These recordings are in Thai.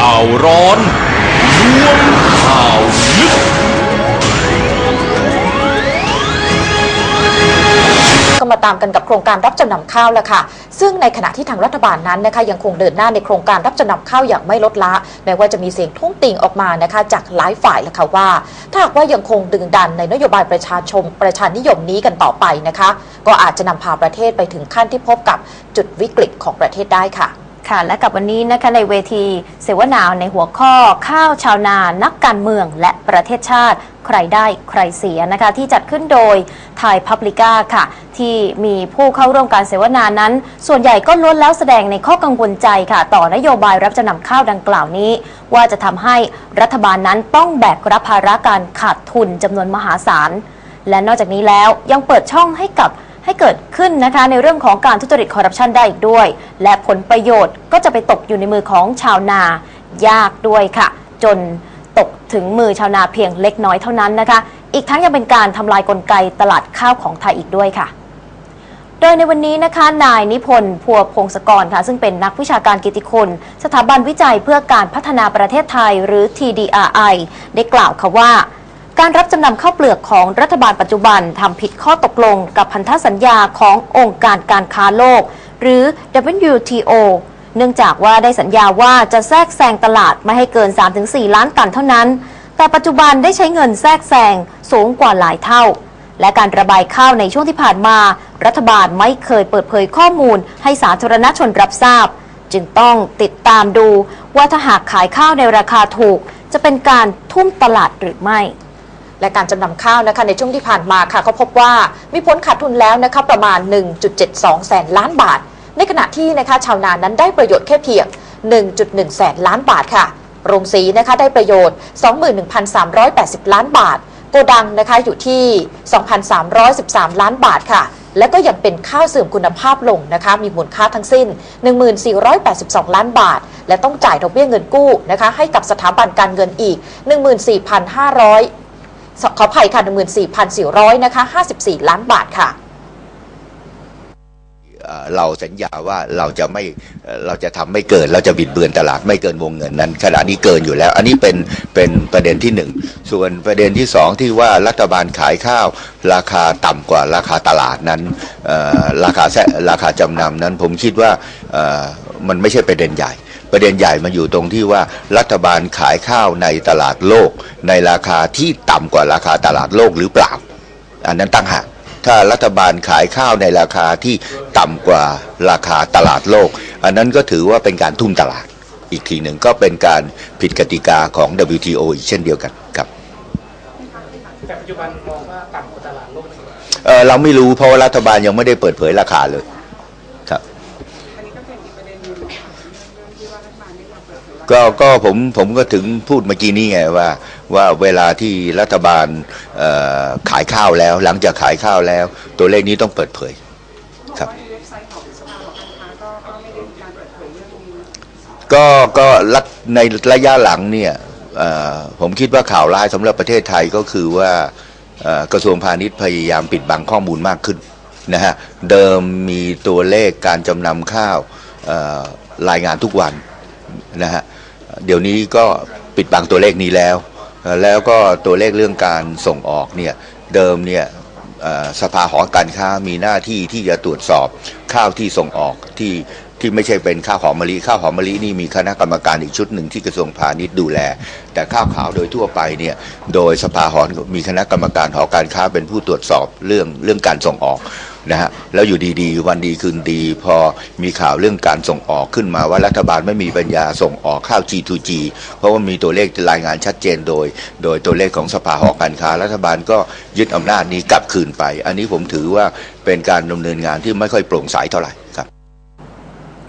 ข่าวร้อนรวมข่าวลึกก็มาตามกันกับโครงการรับจำนำข้าวแล้วค่ะ ซึ่งในขณะที่ทางรัฐบาลนั้นนะคะยังคงเดินหน้าในโครงการรับจำนำข้าวอย่างไม่ลดละ แม้ว่าจะมีเสียงทุ่งติ่งออกมานะคะจากหลายฝ่ายแล้วค่ะว่า ถ้าหากว่ายังคงดึงดันในนโยบายประชาชนประชานิยมนี้กันต่อไปนะคะ ก็อาจจะนำพาประเทศไปถึงขั้นที่พบกับจุดวิกฤตของประเทศได้ค่ะ ค่ะและกับวันนี้นะคะในเวทีเสวนาในหัวข้อข้าวชาวนานักการเมืองและประเทศชาติใครได้ใครเสียนะคะที่จัดขึ้นโดยไทยพับลิก้าค่ะ ที่มีผู้เข้าร่วมการเสวนานั้น ส่วนใหญ่ก็ล้วนแล้วแสดงในข้อกังวลใจค่ะ ต่อนโยบายรับจำนำข้าวดังกล่าวนี้ ว่าจะทำให้รัฐบาลนั้นต้องแบกรับภาระการขาดทุนจำนวนมหาศาลและนอกจากนี้แล้วยังเปิดช่องให้กับ ให้เกิดขึ้นนะคะในเรื่องของการทุจริตคอร์รัปชันได้อีกด้วย และผลประโยชน์ก็จะไปตกอยู่ในมือของชาวนายากด้วยค่ะ จนตกถึงมือชาวนาเพียงเล็กน้อยเท่านั้นนะคะ อีกทั้งยังเป็นการทำลายกลไกตลาดข้าวของไทยอีกด้วยค่ะ โดยในวันนี้นะคะนายนิพนธ์พัวพงศกรค่ะ ซึ่งเป็นนักวิชาการกิติคุณ สถาบันวิจัยเพื่อการพัฒนาประเทศไทยหรือ TDRI ได้กล่าวค่ะว่า การรับจำนำข้าวเปลือกของรัฐบาลปัจจุบันทำผิดข้อตกลงกับพันธสัญญาขององค์การการค้าโลก หรือ WTO เนื่องจากว่าได้สัญญาว่าจะแทรกแซงตลาดไม่ให้เกิน 3-4 ล้านตันเท่านั้น แต่ปัจจุบันได้ใช้เงินแทรกแซงสูงกว่าหลายเท่า และการระบายข้าวในช่วงที่ผ่านมา รัฐบาลไม่เคยเปิดเผยข้อมูล ให้สาธารณชนรับทราบ จึงต้องติดตามดูว่าถ้าหากขายข้าวในราคาถูก จะเป็นการทุ่มตลาดหรือไม่ และการจำนำข้าวนะคะในช่วงที่ผ่านมาค่ะก็พบว่ามีผลขาดทุนแล้วนะคะประมาณ 1.72 แสนล้านบาท ในขณะที่นะคะชาวนานั้นได้ประโยชน์แค่เพียง 1.1 แสนล้านบาทค่ะ โรงสีนะคะได้ประโยชน์ 21,380 ล้านบาท โกดังนะคะอยู่ที่ 2,313 ล้านบาทค่ะและก็ยังเป็นข้าวเสื่อมคุณภาพลงนะคะ มีมูลค่าทั้งสิ้น 1482 ล้านบาท และต้องจ่ายดอกเบี้ยเงินกู้นะคะ ให้กับสถาบันการเงินอีก 14,500 ขออภัยค่ะ14,400นะคะ54 ล้านบาทค่ะเราสัญญาว่าเราจะไม่เราจะทำไม่เกิน เราจะบิดเบือนตลาดไม่เกินวงเงินนั้นขณะนี้เกินอยู่แล้ว อันนี้เป็นเป็นประเด็นที่หนึ่งส่วนประเด็นที่สองที่ว่ารัฐบาลขายข้าว ราคาต่ำกว่าราคาตลาดนั้นราคาแซราคาจำนำนั้นผมคิดว่ามันไม่ใช่ประเด็นใหญ่ ประเด็นใหญ่มาอยู่ตรงที่ว่ารัฐบาลขายข้าวในตลาดโลก ในราคาที่ต่ำกว่าราคาตลาดโลกหรือเปล่า อันนั้นตั้งหากถ้ารัฐบาลขายข้าวในราคาที่ต่ำกว่าราคาตลาดโลก อันนั้นก็ถือว่าเป็นการทุ่มตลาด อีกทีหนึ่งก็เป็นการผิดกติกาของ WTO อีกเช่นเดียวกันครับแต่ปัจจุบันมองว่าต่ำกว่าตลาดโลกใช่ไหมเออเราไม่รู้เพราะว่ารัฐบาลยังไม่ได้เปิดเผยราคาเลย ก็ก็ผมผมก็ถึงพูดเมื่อกี้นี้ไงว่าว่าเวลาที่รัฐบาลเอ่อขายข้าวแล้ว หลังจากขายข้าวแล้ว ตัวเลขนี้ต้องเปิดเผยครับก็ก็รัฐในระยะหลังเนี่ยเอ่อผมคิดว่าข่าวร้ายสำหรับประเทศไทยก็คือว่าเอ่อกระทรวงพาณิชย์พยายามปิดบังข้อมูลมากขึ้นนะฮะเดิมมีตัวเลขการจำนำข้าวเอ่อรายงานทุกวันนะฮะ เดี๋ยวนี้ก็ปิดบังตัวเลขนี้แล้ว แล้วก็ตัวเลขเรื่องการส่งออกเนี่ยเดิมเนี่ยสภาหอการค้ามีหน้าที่ที่จะตรวจสอบข้าวที่ส่งออกที่ที่ไม่ใช่เป็นข้าวหอมมะลิข้าวหอมมะลินี่มีคณะกรรมการอีกชุดหนึ่งที่กระทรวงพาณิชย์ดูแล แต่ข้าวขาวโดยทั่วไปเนี่ยโดยสภาหอมีคณะกรรมการหอการค้าเป็นผู้ตรวจสอบเรื่องเรื่องการส่งออก นะฮะแล้วอยู่ดีๆ วันดีคืนดีพอมีข่าวเรื่องการส่งออกขึ้นมาว่ารัฐบาลไม่มีปัญญาส่งออกข้าว G2G เพราะว่ามีตัวเลขรายงานชัดเจนโดย โดยตัวเลขของสภาหอการค้า รัฐบาลก็ยึดอำนาจนี้กลับคืนไป อันนี้ผมถือว่าเป็นการดำเนินงานที่ไม่ค่อยโปร่งใสเท่าไหร่ครับ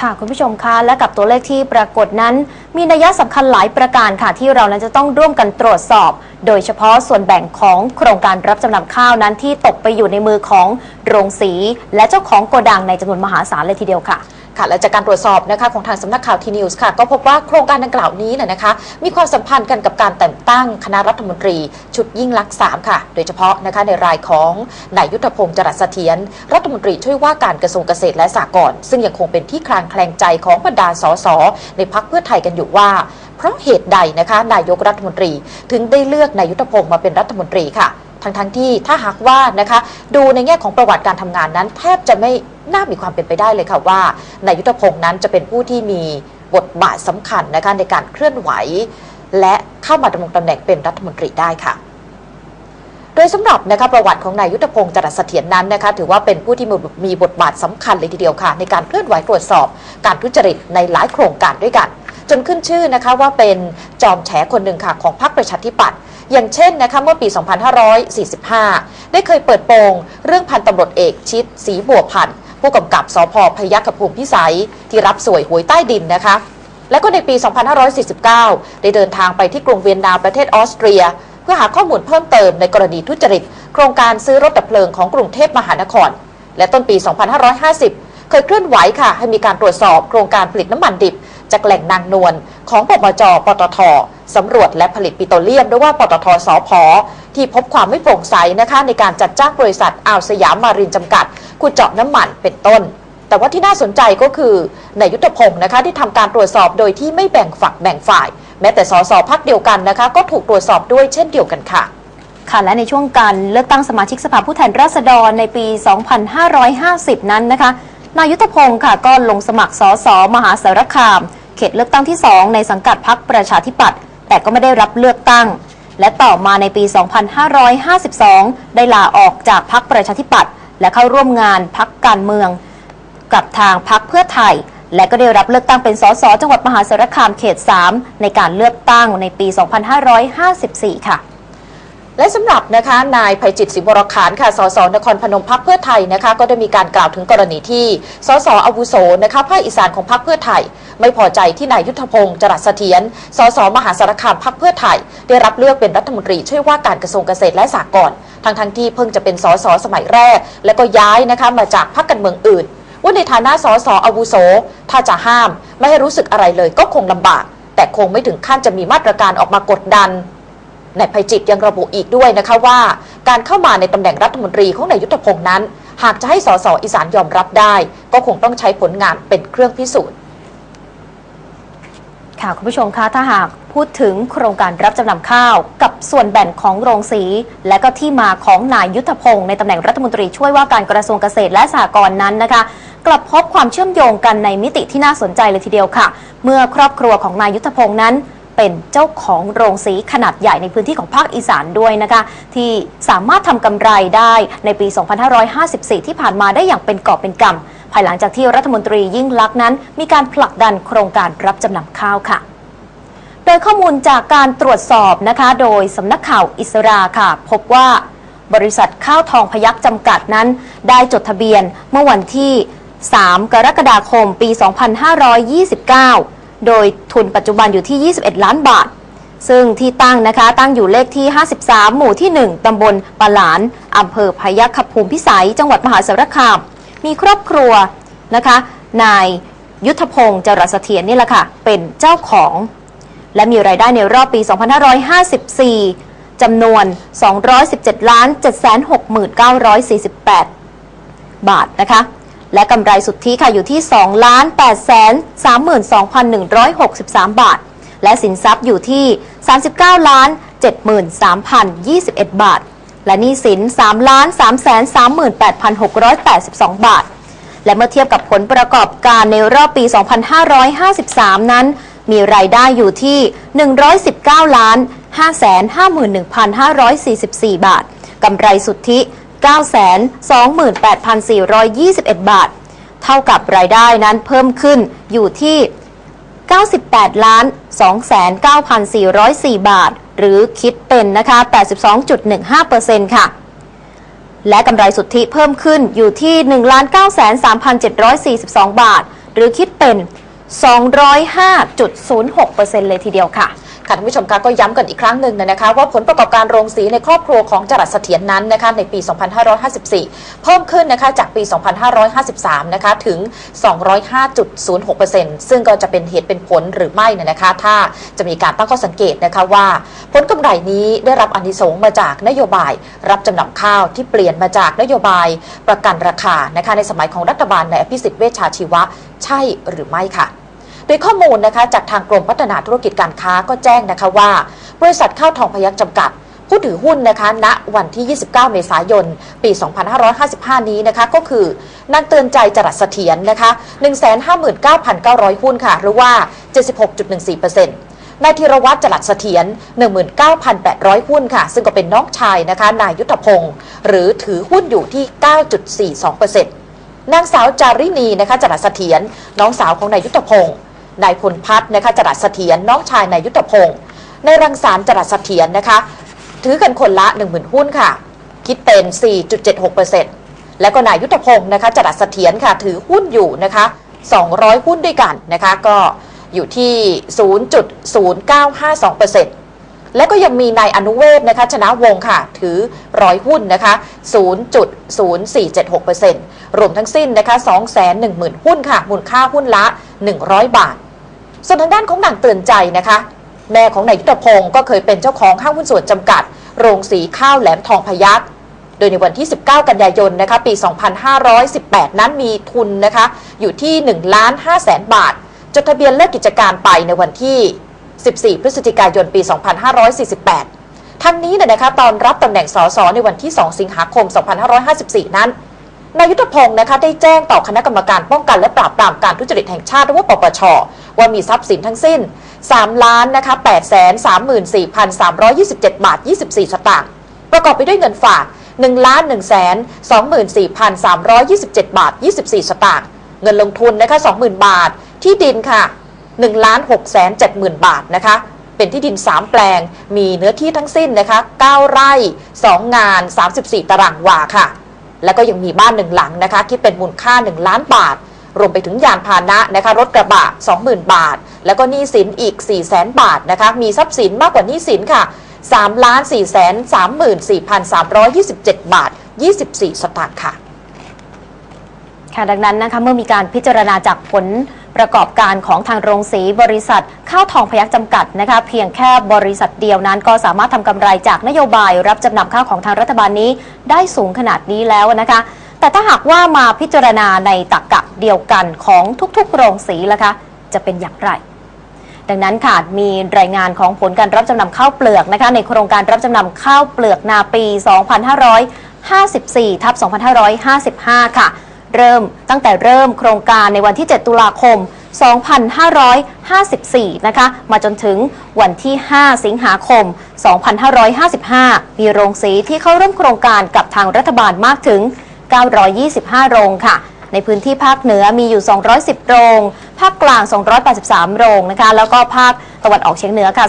ค่ะคุณผู้ชมคะและกับตัวเลขที่ปรากฏนั้น มีนัยสำคัญหลายประการค่ะที่เรานั้นจะต้องร่วมกันตรวจสอบ โดยเฉพาะส่วนแบ่งของโครงการรับจำนำข้าวนั้นที่ตกไปอยู่ในมือของโรงสี และเจ้าของโกดังในจำนวนมหาศาลเลยทีเดียวค่ะ ค่ะและจากการตรวจสอบนะคะของทางสำนักข่าวทีนิวส์ค่ะ ก็พบว่าโครงการดังกล่าวนี้นะนะคะ มีความสัมพันธ์กันกับการแต่งตั้งคณะรัฐมนตรี ชุดยิ่งลักษณ์สามค่ะ โดยเฉพาะนะคะในรายของนายยุทธพงศ์จรัสเสถียรรัฐมนตรีช่วยว่าการกระทรวงเกษตรและสหกรณ์ซึ่งยังคงเป็นที่คลางแคลงใจของบรรดาสสในพักเพื่อไทยกันอยู่ว่า เพราะเหตุใดนะคะนายกรัฐมนตรี ถึงได้เลือกนายยุทธพงศ์มาเป็นรัฐมนตรีค่ะ ทั้งทั้งๆที่ถ้าหากว่านะคะดูในแง่ของประวัติการทำงานนั้น แทบจะไม่น่ามีความเป็นไปได้เลยค่ะว่านายยุทธพงศ์นั้นจะเป็นผู้ที่มีบทบาทสำคัญนะคะในการเคลื่อนไหว และเข้ามาดำรงตำแหน่งเป็นรัฐมนตรีได้ค่ะโดยสำหรับนะคะประวัติของนายยุทธพงศ์จรัสเสถียรนั้นนะคะถือว่าเป็นผู้ที่มีมีบทบาทสำคัญเลยทีเดียวค่ะ ในการเคลื่อนไหวตรวจสอบ การทุจริตในหลายโครงการด้วยกัน จนขึ้นชื่อนะคะว่าเป็นจอมแฉคนหนึ่งค่ะของพรรคประชาธิปัตย์ อย่างเช่นนะคะเมื่อปี 2545 ได้เคยเปิดโปงเรื่องพันตำรวจเอกชิดศรีบัวพันธ์ผู้กำกับสพพยัคฆภูมิพิสัย ที่รับสวยหวยใต้ดินนะคะ และก็ในปี 2549 ได้เดินทางไปที่กรุงเวียนนาประเทศออสเตรีย เพื่อหาข้อมูลเพิ่มเติมในกรณีทุจริต โครงการซื้อรถดับเพลิงของกรุงเทพมหานคร และต้นปี 2550 เคยเคลื่อนไหวค่ะ ให้มีการตรวจสอบโครงการผลิตน้ำมันดิบ จากแหล่งนางนวลของปปจปตท สำรวจและผลิตปิโตรเลียมด้วยว่าปตทสพที่พบความไม่โปร่งใสนะคะในการจัดจ้างบริษัทอ่าวสยามมารินจำกัดขุดเจาะน้ำมันเป็นต้น แต่ว่าที่น่าสนใจก็คือในายยุทธพงศ์นะคะที่ทำการตรวจสอบโดยที่ไม่แบ่งฝักแบ่งฝ่าย แม้แต่สสพักเดียวกันนะคะ ก็ถูกตรวจสอบด้วยเช่นเดียวกันค่ะค่ะและในช่วงการเลือกตั้งสมาชิกสภาผู้แทนราษฎรในปี 2550 นั้นนะคะ นายุทธพงศ์ค่ะก็ลงสมัครสสมหาสารคาม เขตเลือกตั้งที่ 2 ในสังกัดพรรคประชาธิปัตย์ แต่ก็ไม่ได้รับเลือกตั้ง และต่อมาในปี 2552 ได้ลาออกจากพรรคประชาธิปัตย์และเข้าร่วมงานพรรคการเมือง กับทางพรรคเพื่อไทย และก็ได้รับเลือกตั้งเป็นสสจังหวัดมหาสารคามเขต 3 ในการเลือกตั้งในปี 2554 ค่ะ และสำหรับนะคะนายภัยจิตรศิบรขานค่ะสสนครพนมพักเพื่อไทยนะคะก็ได้มีการกล่าวถึงกรณีที่สสอาวุโสนะคะภาคอีสานของพักเพื่อไทย ไม่พอใจที่นายยุทธพงศ์จรัสเสถียรสสมหาสารคามพักเพื่อไทย ได้รับเลือกเป็นรัฐมนตรีช่วยว่าการกระทรวงเกษตรและสหกรณ์ทั้งทั้งๆที่เพิ่งจะเป็นสสสมัยแรก และก็ย้ายนะคะมาจากพรรคการเมืองอื่น ว่าในฐานะสสอาวุโส ถ้าจะห้าม ไม่ให้รู้สึกอะไรเลยก็คงลำบาก แต่คงไม่ถึงขั้นจะมีมาตรการออกมากดดัน นายภัยจิตยังระบุอีกด้วยนะคะว่า การเข้ามาในตำแหน่งรัฐมนตรีของนายยุทธพงศ์นั้น หากจะให้สสอีสานยอมรับได้ ก็คงต้องใช้ผลงานเป็นเครื่องพิสูจน์ค่ะคุณผู้ชมคะถ้าหากพูดถึงโครงการรับจำนำข้าว กับส่วนแบ่งของโรงสี และก็ที่มาของนายยุทธพงศ์ในตำแหน่งรัฐมนตรีช่วยว่าการกระทรวงเกษตรและสหกรณ์นั้นนะคะ กลับพบความเชื่อมโยงกันในมิติที่น่าสนใจเลยทีเดียวค่ะ เมื่อครอบครัวของนายยุทธพงศ์นั้น เป็นเจ้าของโรงสีขนาดใหญ่ในพื้นที่ของภาคอีสานด้วยนะคะที่สามารถทำกำไรได้ในปี 2554 ที่ผ่านมาได้อย่างเป็นกอบเป็นกำภายหลังจากที่รัฐมนตรียิ่งลักษณ์นั้น มีการผลักดันโครงการรับจำนำข้าวค่ะโดยข้อมูลจากการตรวจสอบนะคะ โดยสำนักข่าวอิสราค่ะ พบว่าบริษัทข้าวทองพยักจำกัดนั้น ได้จดทะเบียนเมื่อวันที่ 3 กรกฎาคม ปี 2529 โดยทุนปัจจุบันอยู่ที่ 21 ล้านบาท ซึ่งที่ตั้งนะคะตั้งอยู่เลขที่ 53 หมู่ที่ 1 ตำบลปะหลาน อำเภอพยัคฆภูมิพิสัย จังหวัดมหาสารคาม มีครอบครัวนะคะ นายยุทธพงศ์จรัสเสถียรนี่แหละค่ะ เป็นเจ้าของ และมีรายได้ในรอบปี 2554 จำนวน 217ล้าน769,48 บาทนะคะ และกำไรสุทธิค่ะอยู่ที่ 2 ล้าน8แสน32,163 บาท และสินทรัพย์อยู่ที่ 39 ล้าน 73,021 บาท และหนี้สิน 3 ล้าน3แสน38,682 บาท และเมื่อเทียบกับผลประกอบการในรอบปี 2553 นั้น มีรายได้อยู่ที่ 119 ล้าน551,544 บาท กำไรสุทธิ 928,421 บาท เท่ากับรายได้นั้นเพิ่มขึ้นอยู่ที่ 98ล้าน29,404 บาท หรือคิดเป็นนะคะ 82.15%ค่ะ และกำไรสุทธิเพิ่มขึ้นอยู่ที่ 1,93,742 บาท หรือคิดเป็น 205.06%เลยทีเดียวค่ะ ค่ะท่านผู้ชมคะก็ย้ำกันอีกครั้งหนึ่งนะคะว่าผลประกอบการโรงสีในครอบครัวของจรัสเสถียรนั้นนะคะในปี 2554 เพิ่มขึ้นนะคะจากปี 2553 นะคะถึง 205.06%ซึ่งก็จะเป็นเหตุเป็นผลหรือไม่นะคะถ้าจะมีการตั้งข้อสังเกตนะคะว่า ผลกำไรนี้ได้รับอนิสงส์มาจากนโยบาย รับจำนำข้าวที่เปลี่ยนมาจากนโยบายประกันราคานะคะในสมัยของรัฐบาลในอภิสิทธิ์เวชชาชีวะ ใช่หรือไม่ค่ะ โดยข้อมูลนะคะจากทางกรมพัฒนาธุรกิจการค้าก็แจ้งนะคะว่า บริษัทข้าวทองพยัคฆ์จำกัดผู้ถือหุ้นนะคะณวันที่ 29 เมษายน ปี 2555 นี้นะคะ ก็คือนางเตือนใจจรัสเสถียรนะคะ 159,900 หุ้นค่ะ หรือว่า 76.14%นายธีรวัตรจรัสเสถียร19,800 หุ้นค่ะ ซึ่งก็เป็นน้องชายนะคะ นายยุทธพงศ์หรือถือหุ้นอยู่ที่ 9.42%นางสาวจารินีนะคะจรัสเสถียรน้องสาวของนายยุทธพงศ์ นายพลพัฒน์นะคะจรัสเสถียรน้องชายนายยุทธพงศ์ในรังสารค์จรัสเสถียรนะคะ ถือกันคนละ 10,000 หุ้นค่ะ คิดเป็น 4.76%และก็นายยุทธพงศ์นะคะจรัสเสถียรค่ะ ถือหุ้นอยู่นะคะ 200 หุ้นด้วยกันนะคะ ก็อยู่ที่ 0.0952%และก็ยังมีนายอนุเวศนะคะ ชนะวงค่ะ ถือร้อยหุ้นนะคะ 0.0476%รวมทั้งสิ้นนะคะ 210,000 หุ้นค่ะ มูลค่าหุ้นละ 100 บาท ส่วนทางด้านของนางเตือนใจนะคะ แม่ของนายยุทธพงศ์ก็เคยเป็นเจ้าของห้างหุ้นส่วนจำกัด โรงสีข้าวแหลมทองพยัคฆ์โดยในวันที่ 19 กันยายนนะคะปี 2518 นั้นมีทุนนะคะอยู่ที่1ล้าน5แสนบาท จดทะเบียนเลิกกิจการไปในวันที่ 14 พฤศจิกายนปี 2548 ทั้งนี้เนี่ยนะคะตอนรับตำแหน่งสสในวันที่ 2 สิงหาคม 2554 นั้น นายยุทธพงศ์นะคะได้แจ้งต่อคณะกรรมการป้องกันและปราบปรามการทุจริตแห่งชาติหรือว่าปปช ว่ามีทรัพย์สินทั้งสิ้น 3 ล้านนะคะ8 3 4 3 2 7 บาท 24 สตางค์ ประกอบไปด้วยเงินฝาก 1 ล้าน1 2 4 3 2 7 บาท 24 สตางค์ เงินลงทุนนะคะ20,000 บาท ที่ดินค่ะ1ล้าน6 7 0 0 0 บาทนะคะเป็นที่ดิน 3 แปลง มีเนื้อที่ทั้งสิ้นนะคะ 9 ไร่ 2 งาน 34 ตารางวาค่ะ แล้วก็ยังมีบ้านหนึ่งหลังนะคะคิดเป็นมูลค่า 1 ล้านบาท รวมไปถึงยานพาหนะนะคะรถกระบะ 20,000 บาท แล้วก็หนี้สินอีก 4 0 0 0 0 0บาทนะคะมีทรัพย์สินมากกว่าหนี้สินค่ะ3ล้าน4แสน34,327 บาท 24 สตางค์ค่ะค่ะดังนั้นนะคะเมื่อมีการพิจารณาจากผล ประกอบการของทางโรงสีบริษัท ข้าวทองพยัคฆ์จำกัดนะคะเพียงแค่บริษัทเดียวนั้น ก็สามารถทำกำไรจากนโยบายรับจำนำข้าวของทางรัฐบาลนี้ได้สูงขนาดนี้แล้วนะคะแต่ถ้าหากว่ามาพิจารณาในตักกะเดียวกันของทุกๆ โรงสีล่ะคะจะเป็นอย่างไร ดังนั้นค่ะมีรายงานของผลการรับจำนำข้าวเปลือกนะคะในโครงการรับจำนำข้าวเปลือกนาปี 2554ทับ2555 ค่ะ เริ่มตั้งแต่เริ่มโครงการในวันที่ 7 ตุลาคม 2554 นะคะ มาจนถึงวันที่ 5 สิงหาคม 2555 มีโรงสีที่เข้าร่วมโครงการกับทางรัฐบาลมากถึง 925 โรงค่ะในพื้นที่ภาคเหนือมีอยู่ 210 โรง ภาคกลาง 283 โรงนะคะ แล้วก็ภาคตะวันออกเฉียงเหนือค่ะ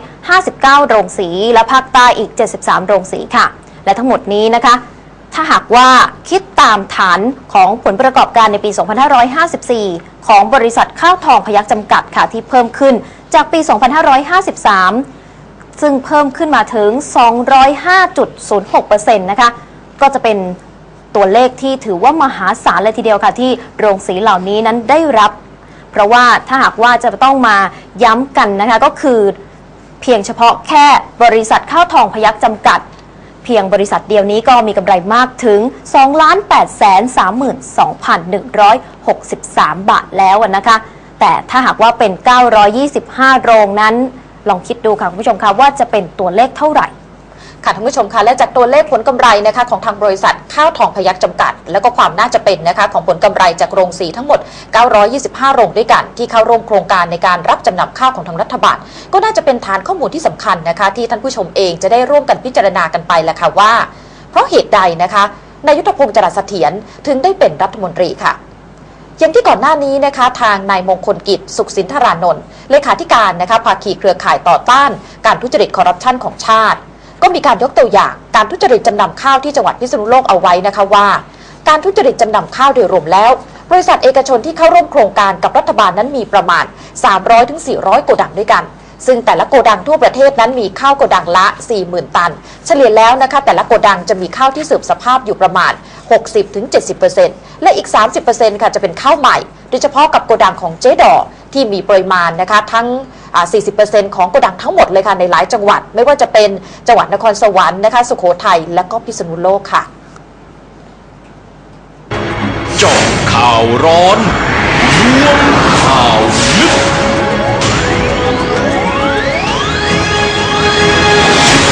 359 โรงสี และภาคใต้อีก 73 โรงสีค่ะ และทั้งหมดนี้นะคะ ถ้าหากว่าคิดตามฐานของผลประกอบการในปี 2554 ของบริษัทข้าวทองพยัคฆ์จำกัดค่ะที่เพิ่มขึ้นจากปี 2553 ซึ่งเพิ่มขึ้นมาถึง 205.06%นะคะก็จะเป็นตัวเลขที่ถือว่ามหาศาลเลยทีเดียวค่ะ ที่โรงสีเหล่านี้นั้นได้รับ เพราะว่าถ้าหากว่าจะต้องมาย้ำกันนะคะก็คือเพียงเฉพาะแค่บริษัทข้าวทองพยัคฆ์จำกัด เพียงบริษัทเดียวนี้ก็มีกำไรมากถึง 2 8 3 2 1 6 3 บาทแล้วนะคะ แต่ถ้าหากว่าเป็น 925 โรงนั้น ลองคิดดูค่ะคุณผู้ชมคะว่าจะเป็นตัวเลขเท่าไหร่ ค่ะท่านผู้ชมคะและจากตัวเลขผลกำไรนะคะของทางบริษัทข้าวทองพยัคฆ์จำกัด แล้วก็ความน่าจะเป็นนะคะของผลกำไรจากโรงสีทั้งหมด 925 โรงด้วยกัน ที่เข้าร่วมโครงการในการรับจำนำข้าวของทางรัฐบาล ก็น่าจะเป็นฐานข้อมูลที่สำคัญนะคะที่ท่านผู้ชมเองจะได้ร่วมกันพิจารณากันไปแหละค่ะว่า เพราะเหตุใดนะคะนายยุทธพงศ์จรัสเสถียรถึงได้เป็นรัฐมนตรีค่ะอย่างที่ก่อนหน้านี้นะคะ ทางนายมงคลกิจ สุขสินธารานนท์เลขาธิการนะคะภาคีเครือข่ายต่อต้าน การทุจริตคอร์รัปชันของชาติ ก็มีการยกตัวอย่างการทุจริตจำนำข้าวที่จังหวัดพิษณุโลกเอาไว้นะคะว่า การทุจริตจำนำข้าวโดยรวมแล้ว บริษัทเอกชนที่เข้าร่วมโครงการกับรัฐบาลนั้นมีประมาณ 300-400 โกดังด้วยกัน ซึ่งแต่ละโกดังทั่วประเทศนั้นมีข้าวโกดังละ 40,000 ตัน เฉลี่ยแล้วนะคะ แต่ละโกดังจะมีข้าวที่เสื่อมสภาพอยู่ประมาณ 60-70%และอีก 30%ค่ะจะเป็นข้าวใหม่ โดยเฉพาะกับโกดังของเจ๊ดอ ที่มีปริมาณนะคะทั้ง 40%ของโกดังทั้งหมดเลยค่ะในหลายจังหวัด ไม่ว่าจะเป็นจังหวัดนครสวรรค์นะคะสุโขทัยและก็พิษณุโลกค่ะจาะข่าวร้อนรวมข่าว